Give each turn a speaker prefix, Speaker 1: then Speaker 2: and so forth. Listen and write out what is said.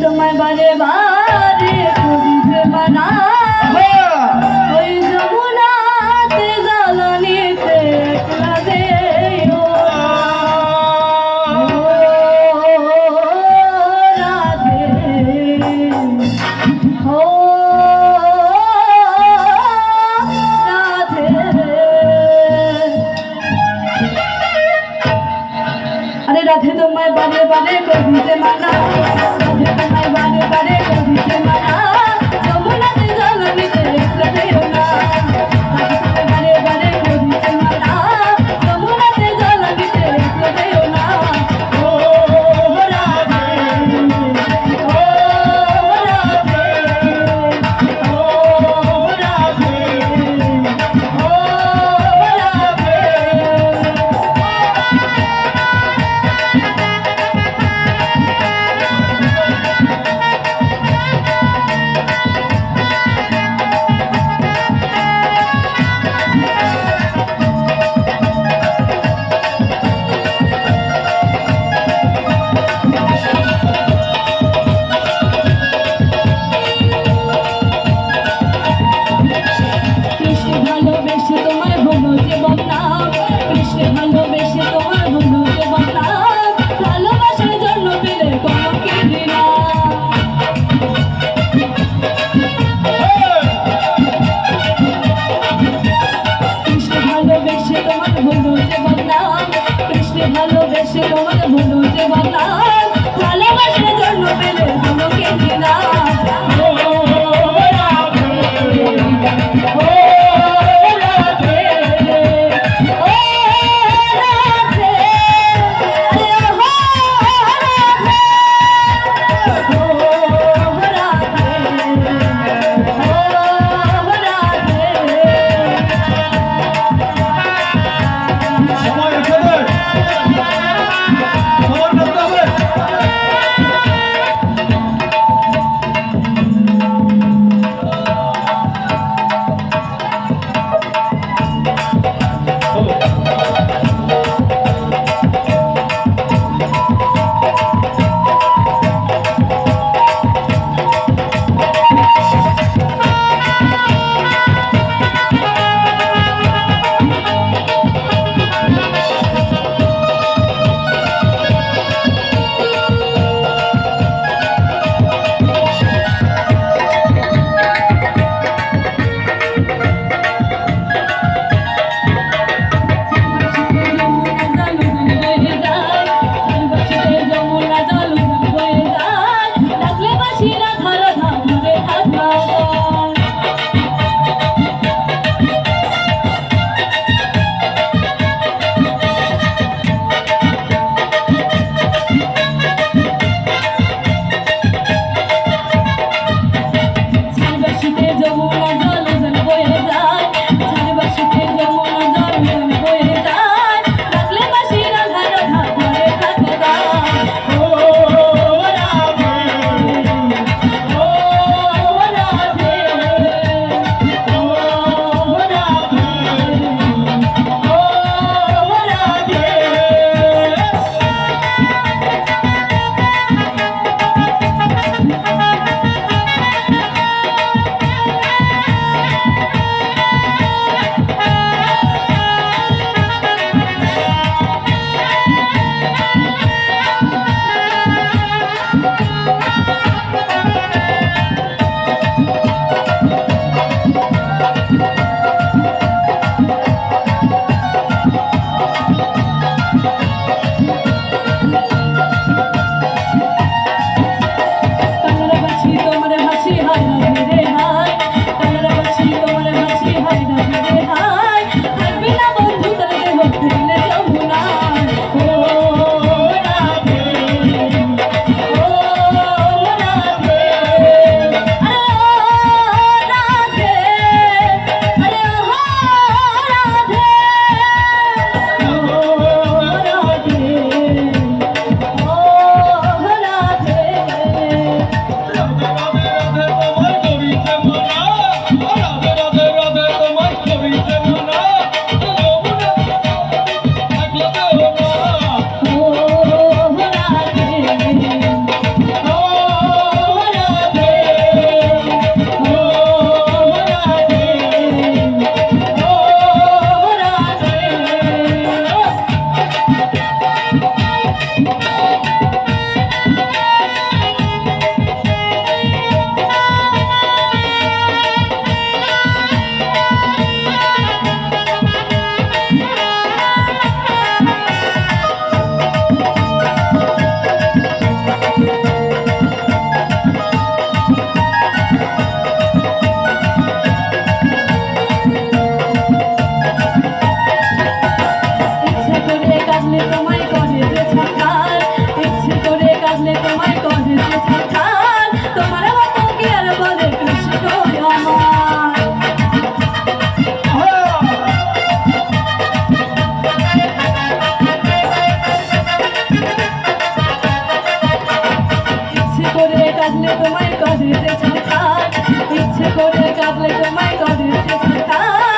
Speaker 1: তোমায় বারে বারে করিবে মানা ভালোবেসে তোমার বন্ধুকে বতা ভালোবাসার জন্য পেলে তোমাকে ঘৃণা কৃষ্ণ ভালোবেসে তোমার বন্ধুকে বতা কৃষ্ণ ভালোবেসে তোমার বন্ধুকে বতা ভালোবাসার জন্য পেলে তোমাকে তোমায় কদিতে সন্তান ইচ্ছে করে কাঁদলে তোমায় কদিতে সন্তান